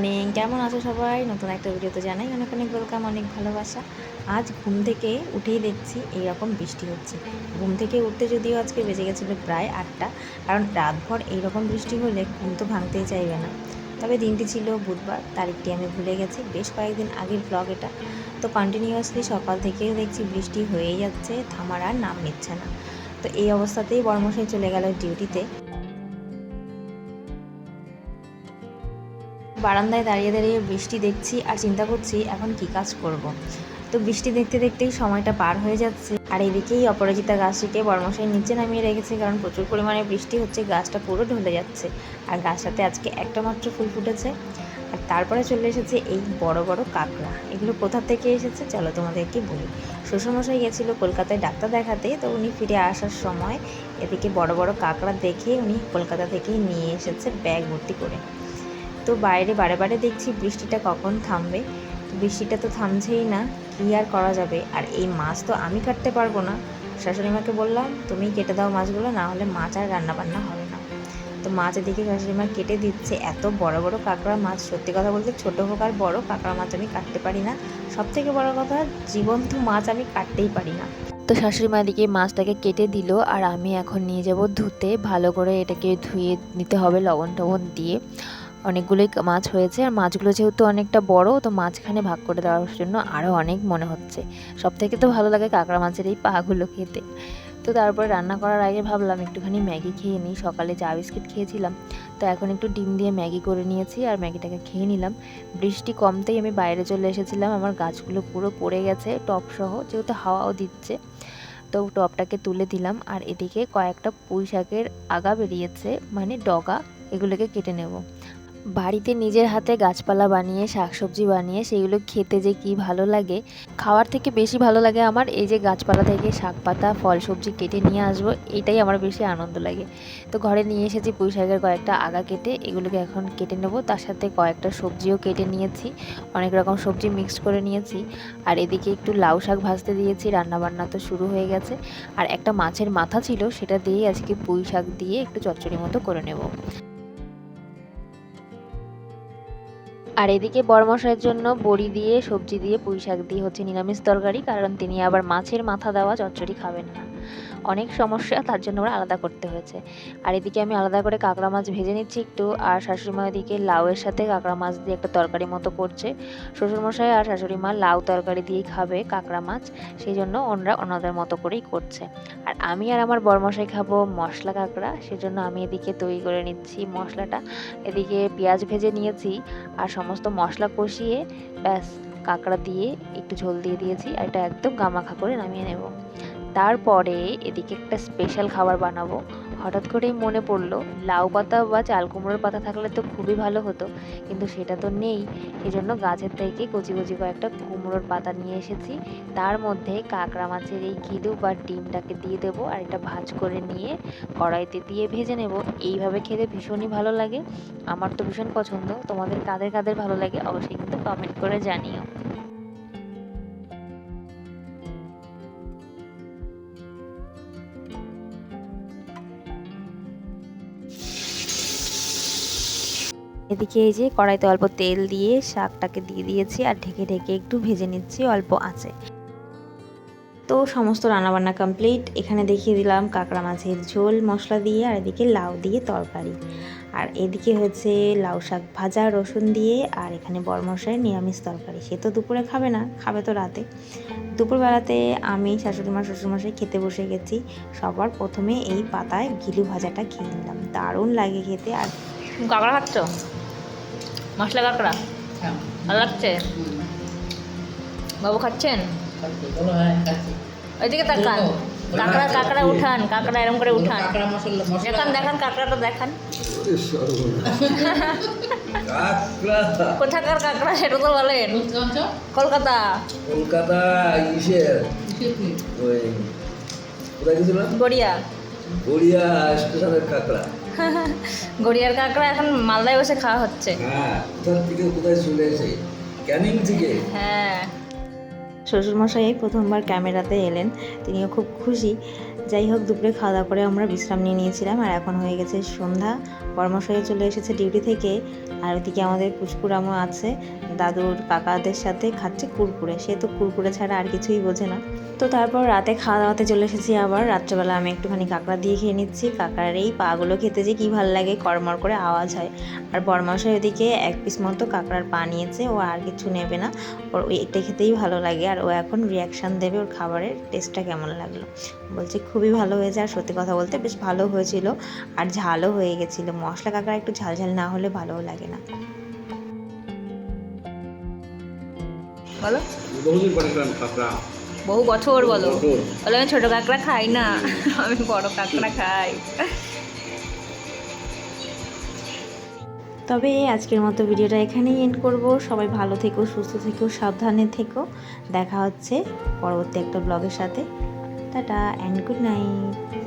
Morning কেমন আছো সবাই? নতুন একটা ভিডিওতে জানাই অনেক অনেক ওয়েলকাম অনেক ভালোবাসা। আজ ঘুম থেকে উঠেই দেখছি এইরকম বৃষ্টি হচ্ছে। ঘুম থেকে উঠতে যদিও আজকে বেজে গেছিল প্রায় আটটা, কারণ রাতভর এইরকম বৃষ্টি হলে ঘুম তো ভাঙতেই চাইবে না। তবে দিনটি ছিল বুধবার, তারিখটি আমি ভুলে গেছি, বেশ কয়েকদিন আগের ব্লগ এটা। তো কন্টিনিউয়াসলি সকাল থেকেই দেখছি বৃষ্টি হয়েই যাচ্ছে, থামার আর নাম নিচ্ছে না। তো এই অবস্থাতেই বর্মশাই চলে গেল ডিউটিতে বারান্দায় দাঁড়িয়ে দাঁড়িয়ে বৃষ্টি দেখছি আর চিন্তা করছি, এখন কি কাজ করব। তো বৃষ্টি দেখতে দেখতেই সময়টা পার হয়ে যাচ্ছে। আর এদিকেই অপরাজিতা গাছটিকে বর্মশাই নিচে নামিয়ে রেখেছে কারণ প্রচুর পরিমাণে বৃষ্টি হচ্ছে, গাছটা পুরো ঢলে যাচ্ছে। আর গাছটাতে আজকে একটা মাত্র ফুল ফুটেছে। আর তারপরে চলে এসেছে এই বড় বড় কাঁকড়া। এগুলো কোথা থেকে এসেছে চলো তোমাদেরকে বলি। শ্বশুরমশাই গেছিল কলকাতায় ডাক্তার দেখাতে, তো উনি ফিরে আসার সময় এদিকে বড় বড় কাঁকড়া দেখে উনি কলকাতা থেকেই নিয়ে এসেছে ব্যাগ ভর্তি করে। তো বাইরে বারে বারে দেখছি বৃষ্টিটা কখন থামবে। বৃষ্টিটা তো থামছেই না, কী আর করা যাবে? আর এই মাছ তো আমি কাটতে পারব না। শাশুড়ি মাকে বললাম, তুমি কেটে দাও মাছগুলো না হলে মাছ আর রান্না বান্না হবে না। তো মাছ এদিকে শাশুড়ি মা কেটে দিচ্ছে। এত বড় বড় কাঁকড়া মাছ, সত্যি কথা বলতে ছোটো হোক আর বড়ো, কাঁকড়া মাছ আমি কাটতে পারি না। সব থেকে বড় কথা, জীবন্ত মাছ আমি কাটতেই পারি না। তো শাশুড়ি মা এদিকে মাছটাকে কেটে দিল, আর আমি এখন নিয়ে যাব ধুতে। ভালো করে এটাকে ধুয়ে নিতে হবে লবণ টবণ দিয়ে। অনেকগুলোই মাছ হয়েছে আর মাছগুলো যেহেতু অনেকটা বড়, তো মাঝখানে ভাগ করে দেওয়ার জন্য আরও অনেক মনে হচ্ছে। সব থেকে তো ভালো লাগে কাঁকড়া মাছের এই পাগুলো খেতে। তো তারপরে রান্না করার আগে ভাবলাম একটুখানি ম্যাগি খেয়ে নিই। সকালে চা বিস্কিট খেয়েছিলাম, তো এখন একটু ডিম দিয়ে ম্যাগি করে নিয়েছি আর ম্যাগিটাকে খেয়ে নিলাম। বৃষ্টি কমতেই আমি বাইরে চলে এসেছিলাম, আমার গাছগুলো পুরো পড়ে গেছে, টপ সহ, যেহেতু হাওয়াও দিচ্ছে। তো টপটাকে তুলে দিলাম আর এদিকে কয়েকটা পুঁই শাকের আগা বেরিয়েছে মানে ডগা, এগুলোকে কেটে নেব। বাড়িতে নিজের হাতে গাছপালা বানিয়ে, শাকসবজি বানিয়ে, সেগুলো খেতে যে কি ভালো লাগে, খাওয়ার থেকে বেশি ভালো লাগে আমার এই যে গাছপালা থেকে শাক পাতা ফল সবজি কেটে নিয়ে আসব, এটাই আমার বেশি আনন্দ লাগে। তো ঘরে নিয়ে এসেছি পুঁই শাকের কয়েকটা আগা কেটে, এগুলোকে এখন কেটে নেব। তার সাথে কয়েকটা সবজিও কেটে নিয়েছি, অনেক রকম সবজি মিক্স করে নিয়েছি। আর এদিকে একটু লাউ শাক ভাজতে দিয়েছি, রান্নাবান্না তো শুরু হয়ে গেছে। আর একটা মাছের মাথা ছিল, সেটা দিয়েই আজকে পুঁই শাক দিয়ে একটু চচ্চড়ি মতো করে নেব। আর এদিকে বরমশাইয়ের জন্য বড়ি দিয়ে, সবজি দিয়ে পুঁই শাক দিয়ে হচ্ছে নিরামিষ তরকারি, কারণ তিনি আবার মাছের মাথা দেওয়া চচ্চড়ি খাবেন না। অনেক সমস্যা, তার জন্য ওরা আলাদা করতে হয়েছে। আর এদিকে আমি আলাদা করে কাঁকড়া মাছ ভেজে নিচ্ছি একটু, আর শাশুড়িমা এদিকে লাউয়ের সাথে কাঁকড়া মাছ দিয়ে একটা তরকারি মতো করছে। শ্বশুরমশাই আর শাশুড়ি মা লাউ তরকারি দিয়েই খাবে কাঁকড়া মাছ সেই জন্য ওনারা ওনাদের মতো করেই করছে। আর আমি আর আমার বরমশাই খাব মশলা কাঁকড়া, সেজন্য আমি এদিকে তৈরি করে নিচ্ছি মশলাটা। এদিকে পেঁয়াজ ভেজে নিয়েছি, আর সমস্ত মশলা কষিয়ে ব্যাস কাঁকড়া দিয়ে একটু ঝোল দিয়ে দিয়েছি, আর এটা একদম গামাখা করে নামিয়ে নেব। তারপরে এদিকে একটা স্পেশাল খাবার বানাবো। হঠাৎ করেই মনে পড়ল, লাউ পাতা বা চাল কুমড়োর পাতা থাকলে তো খুবই ভালো হতো, কিন্তু সেটা তো নেই। এই জন্য গাছের থেকে কচি কচি কয়েকটা কুমড়োর পাতা নিয়ে এসেছি। তার মধ্যে কাঁকড়া মাছের এই গিলু বা ডিমটাকে দিয়ে দেবো আর এটা ভাজ করে নিয়ে কড়াইতে দিয়ে ভেজে নেব। এইভাবে খেতে ভীষণই ভালো লাগে। আমার তো ভীষণ পছন্দ। তোমাদের কাদের কাদের ভালো লাগে অবশ্যই কিন্তু কমেন্ট করে জানিও। এদিকে এই যে কড়াইতে অল্প তেল দিয়ে শাকটাকে দিয়ে দিয়েছি আর ঢেকে ঢেকে একটু ভেজে নিচ্ছি, অল্প আছে। তো সমস্ত রান্নাবান্না কমপ্লিট এখানে দেখিয়ে দিলাম কাঁকড়া মাছের ঝোল, মশলা দিয়ে আর এদিকে লাউ দিয়ে তরকারি। আর এদিকে হচ্ছে লাউ শাক ভাজা, রসুন দিয়ে আর এখানে বরমশাই নিরামিষ তরকারি। সে তো দুপুরে খাবে না, খাবে তো রাতে। দুপুরবেলাতে আমি শাশুড়িমা, শ্বশুরমশাই খেতে বসে গেছি। সবার প্রথমে এই পাতায় গিলু ভাজাটা খেয়ে নিলাম। দারুণ লাগে খেতে। আর কাঁকড়া খাচ্ছ? মশলা কাঁকড়া? ভালো লাগছে? বাবু খাচ্ছেন? ওইদিকে তাকান। কাঁকড়া কাঁকড়া উঠান কাঁকড়া এরম করে উঠান। দেখান দেখান কাঁকড়াটা দেখান। কোথাকার কাঁকড়া সেটা তো বলেন। কলকাতা। কলকাতা ইসের ওই কোথায় গেছিলাম? গড়িয়া। গড়িয়া স্টেশনের কাঁকড়া। গড়িয়ার কাঁকড়া এখন মালদায় বসে খাওয়া হচ্ছে। হ্যাঁ কোথায় চলে এসে? ক্যানিং থেকে? হ্যাঁ। শ্বশুরমশাই প্রথমবার ক্যামেরাতে এলেন, তিনিও খুব খুশি। যাই হোক, দুপুরে খাওয়া দাওয়া করে আমরা বিশ্রাম নিয়ে নিয়েছিলাম, আর এখন হয়ে গেছে সন্ধ্যা। বর্মশাই চলে এসেছে ডিউটি থেকে, আর ওদিকে আমাদের পুচকুরামও আছে, দাদুর কাকাদের সাথে খাচ্ছে কুরকুরে। সে তো কুরকুরে ছাড়া আর কিছুই বোঝে না। তো তারপর রাতে খাওয়া দাওয়াতে চলে এসেছি আবার। রাত্রেবেলা আমি একটুখানি কাঁকড়া দিয়ে খেয়ে নিচ্ছি। কাঁকড়ার এই পাগুলো খেতে যে কী ভালো লাগে, কড়মড় করে আওয়াজ হয়। আর বরমাসায় ওদিকে এক পিস মতো কাঁকড়ার পা নিয়েছে, ও আর কিছু নেবে না। ওর ওই এটা খেতেই ভালো লাগে। আর ও এখন রিয়াকশান দেবে ওর খাবারের টেস্টটা কেমন লাগল। বলছে খুবই ভালো হয়েছে আর সত্যি কথা বলতে বেশ ভালো হয়েছিল আর ঝালও হয়ে গেছিল। মশলা কাঁকড়া একটু ঝাল ঝাল না হলে ভালোও লাগে না। বলো। বহু বছর বলো। বলে আমি ছোট কাঁকড়া খাই না। আমি বড় কাঁকড়া খাই। তবে আজকের মতো ভিডিওটা এখানেই এন্ড করব। সবাই ভালো থেকো, সুস্থ থেকো, সাবধানে থেকো। দেখা হচ্ছে পরবর্তী একটা ব্লগের সাথে। Tata and good night